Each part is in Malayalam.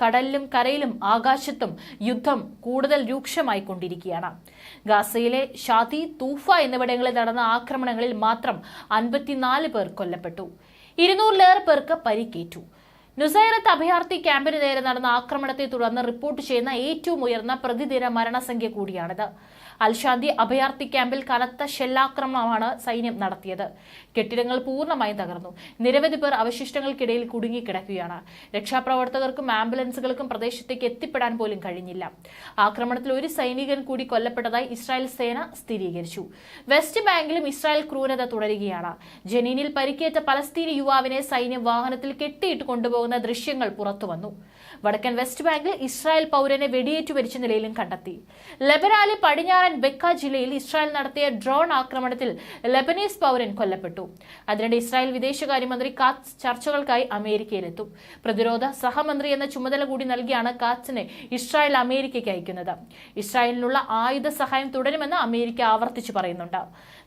കടലിലും കരയിലും ആകാശത്തും യുദ്ധം കൂടുതൽ രൂക്ഷമായി കൊണ്ടിരിക്കുകയാണ് ഗാസയിലെ ഷാതി തൂഫ എന്നിവിടങ്ങളിൽ നടന്ന ആക്രമണങ്ങളിൽ മാത്രം അൻപത്തിനാല് പേർ കൊല്ലപ്പെട്ടു. ഇരുന്നൂറിലേറെ പേർക്ക് പരിക്കേറ്റു. നുസൈറത്ത് അഭയാർത്ഥി ക്യാമ്പിന് നേരെ നടന്ന ആക്രമണത്തെ തുടർന്ന് റിപ്പോർട്ട് ചെയ്യുന്ന ഏറ്റവും ഉയർന്ന പ്രതിദിന മരണസംഖ്യ കൂടിയാണിത്. അൽഷാന്തി അഭയാർത്ഥി ക്യാമ്പിൽ കനത്ത ഷെല്ലാക്രമണമാണ് സൈന്യം നടത്തിയത്. കെട്ടിടങ്ങൾ പൂർണമായും തകർന്നു. നിരവധി പേർ അവശിഷ്ടങ്ങൾക്കിടയിൽ കുടുങ്ങിക്കിടക്കുകയാണ്. രക്ഷാപ്രവർത്തകർക്കും ആംബുലൻസുകൾക്കും പ്രദേശത്തേക്ക് എത്തിപ്പെടാൻ പോലും കഴിഞ്ഞില്ല. ആക്രമണത്തിൽ ഒരു സൈനികൻ കൂടി കൊല്ലപ്പെട്ടതായി ഇസ്രായേൽ സേന സ്ഥിരീകരിച്ചു. വെസ്റ്റ് ബാങ്കിലും ഇസ്രായേൽ ക്രൂരത തുടരുകയാണ്. ജനീനിൽ പരിക്കേറ്റ പലസ്തീനി യുവാവിനെ സൈന്യം വാഹനത്തിൽ കെട്ടിയിട്ട് കൊണ്ടുപോകുന്ന ദൃശ്യങ്ങൾ പുറത്തുവന്നു വടക്കൻ വെസ്റ്റ് ബാങ്കിൽ ഇസ്രായേൽ പൗരനെ വെടിയേറ്റു മരിച്ച നിലയിലും കണ്ടെത്തി. ലെബനാലെ പടിഞ്ഞാറൻ ബെക്ക ജില്ലയിൽ ഇസ്രായേൽ നടത്തിയ ഡ്രോൺ ആക്രമണത്തിൽ ലെബനീസ് പൗരൻ കൊല്ലപ്പെട്ടു. അതിനിടെ ഇസ്രായേൽ വിദേശകാര്യമന്ത്രി കാത്ത് ചർച്ചകൾക്കായി അമേരിക്കയിലെത്തും. പ്രതിരോധ സഹമന്ത്രി എന്ന ചുമതല കൂടി നൽകിയാണ് കാത്സിനെ ഇസ്രായേൽ അമേരിക്കയ്ക്ക് അയക്കുന്നത്. ഇസ്രായേലിനുള്ള ആയുധ സഹായം തുടരുമെന്ന് അമേരിക്ക ആവർത്തിച്ചു പറയുന്നുണ്ട്.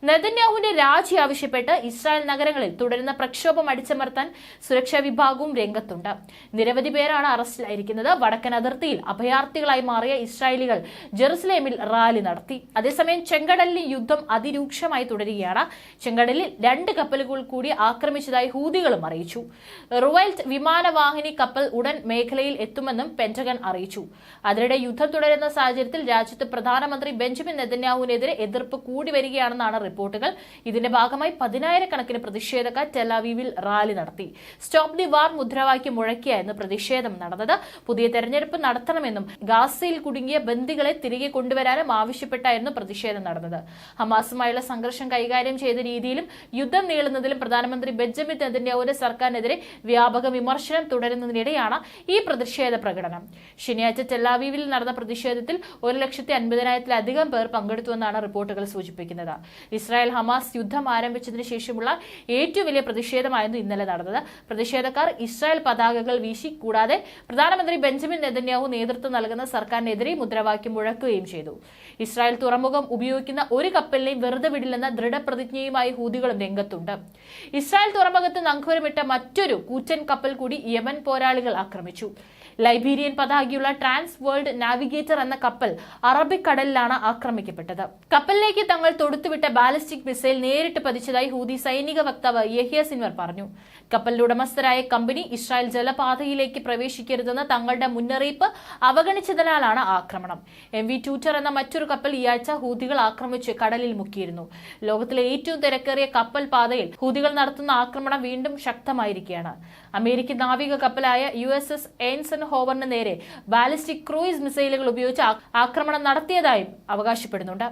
നെതന്യാഹുവിന്റെ രാജി ആവശ്യപ്പെട്ട് ഇസ്രായേൽ നഗരങ്ങളിൽ തുടരുന്ന പ്രക്ഷോഭം അടിച്ചമർത്താൻ സുരക്ഷാ വിഭാഗവും രംഗത്തുണ്ട് നിരവധി പേരാണ് അറസ്റ്റിലായിരിക്കുന്നത്. വടക്കൻ അതിർത്തിയിൽ അഭയാർത്ഥികളായി മാറിയ ഇസ്രായേലികൾ ജെറുസലേമിൽ റാലി നടത്തി. അതേസമയം ചെങ്കടലിൽ യുദ്ധം അതിരൂക്ഷമായി തുടരുകയാണ്. ചെങ്കടലിൽ രണ്ട് കപ്പലുകൾ കൂടി ആക്രമിച്ചതായി ഹൂതികളും അറിയിച്ചു. റുവൈൽറ്റ് വിമാനവാഹിനി കപ്പൽ ഉടൻ മേഖലയിൽ എത്തുമെന്നും പെന്റഗൺ അറിയിച്ചു. അതിനിടെ യുദ്ധം തുടരുന്ന സാഹചര്യത്തിൽ രാജ്യത്ത് പ്രധാനമന്ത്രി ബെഞ്ചമിൻ നെതന്യാഹുവിനെതിരെ എതിർപ്പ് കൂടി വരികയാണെന്നാണ് റിപ്പോർട്ടുകൾ. ഇതിന്റെ ഭാഗമായി പതിനായിരക്കണക്കിന് പ്രതിഷേധക്കാർ ടെലാവീവിൽ റാലി നടത്തി. സ്റ്റോപ്പ് ദി വാർ മുദ്രാവാക്യം മുഴക്കിയായിരുന്നു പ്രതിഷേധം നടന്നത്. പുതിയ തെരഞ്ഞെടുപ്പ് നടത്തണമെന്നും ഗാസയിൽ കുടുങ്ങിയ ബന്ദികളെ തിരികെ കൊണ്ടുവരാനും ആവശ്യപ്പെട്ടായിരുന്നു പ്രതിഷേധം നടന്നത്. ഹമാസുമായുള്ള സംഘർഷം കൈകാര്യം ചെയ്ത രീതിയിലും യുദ്ധം നീളുന്നതിലും പ്രധാനമന്ത്രി ബെഞ്ചമിൻ നെതന്യാഹുവിന്റെ സർക്കാരിനെതിരെ വ്യാപക വിമർശനം തുടരുന്നതിനിടെയാണ് ഈ പ്രതിഷേധ പ്രകടനം. ശനിയാഴ്ച ടെല്ലാവീവിൽ നടന്ന പ്രതിഷേധത്തിൽ ഒരു ലക്ഷത്തി അൻപതിനായിരത്തിലധികം പേർ പങ്കെടുത്തുവെന്നാണ് റിപ്പോർട്ടുകൾ സൂചിപ്പിക്കുന്നത്. ഇസ്രായേൽ ഹമാസ് യുദ്ധം ആരംഭിച്ചതിന് ശേഷമുള്ള ഏറ്റവും വലിയ പ്രതിഷേധമായിരുന്നു ഇന്നലെ നടന്നത്. പ്രതിഷേധക്കാർ ഇസ്രായേൽ പതാകകൾ വീശി കൂടാതെ പ്രധാനമന്ത്രി ബെഞ്ചമിൻ നെതന്യാഹു നേതൃത്വം നൽകുന്ന സർക്കാരിനെതിരെ മുദ്രാവാക്യം മുഴക്കുകയും ചെയ്തു. ഇസ്രായേൽ തുറമുഖം ഉപയോഗിക്കുന്ന ഒരു കപ്പലിനെയും വെറുതെ വിടില്ലെന്ന ദൃഢപ്രതിജ്ഞയുമായി ഹൂതികളും രംഗത്തുണ്ട്. ഇസ്രായേൽ തുറമുഖത്ത് നങ്കൂരമിട്ട മറ്റൊരു കൂറ്റൻ കപ്പൽ കൂടി യമൻ പോരാളികൾ ആക്രമിച്ചു. ലൈബീരിയൻ പതാകയുള്ള ട്രാൻസ് വേൾഡ് നാവിഗേറ്റർ എന്ന കപ്പൽ അറബിക്കടലിലാണ് ആക്രമിക്കപ്പെട്ടത്. കപ്പലിലേക്ക് തങ്ങൾ തൊടുത്തുവിട്ട ബാലിസ്റ്റിക് മിസൈൽ നേരിട്ട് പതിച്ചതായി ഹൂതി സൈനിക വക്താവ് യഹിയ സിൻവർ പറഞ്ഞു. കപ്പലിന്റെ ഉടമസ്ഥരായ കമ്പനി ഇസ്രായേൽ ജലപാതയിലേക്ക് പ്രവേശിക്കരുതെന്ന തങ്ങളുടെ മുന്നറിയിപ്പ് അവഗണിച്ചതിനാലാണ് ആക്രമണം. എം വി ട്യൂറ്റർ എന്ന മറ്റൊരു കപ്പൽ ഈ ആഴ്ച ഹൂതികൾ ആക്രമിച്ച് കടലിൽ മുക്കിയിരുന്നു. ലോകത്തിലെ ഏറ്റവും തിരക്കേറിയ കപ്പൽ പാതയിൽ ഹൂതികൾ നടത്തുന്ന ആക്രമണം വീണ്ടും ശക്തമായിരിക്കുകയാണ്. അമേരിക്കൻ നാവിക കപ്പലായ യു എസ് എസ് എൻസൺ ഹോവറിന് നേരെ ബാലിസ്റ്റിക് ക്രൂയിസ് മിസൈലുകൾ ഉപയോഗിച്ച് ആക്രമണം നടത്തിയതായും അവകാശപ്പെടുന്നുണ്ട്.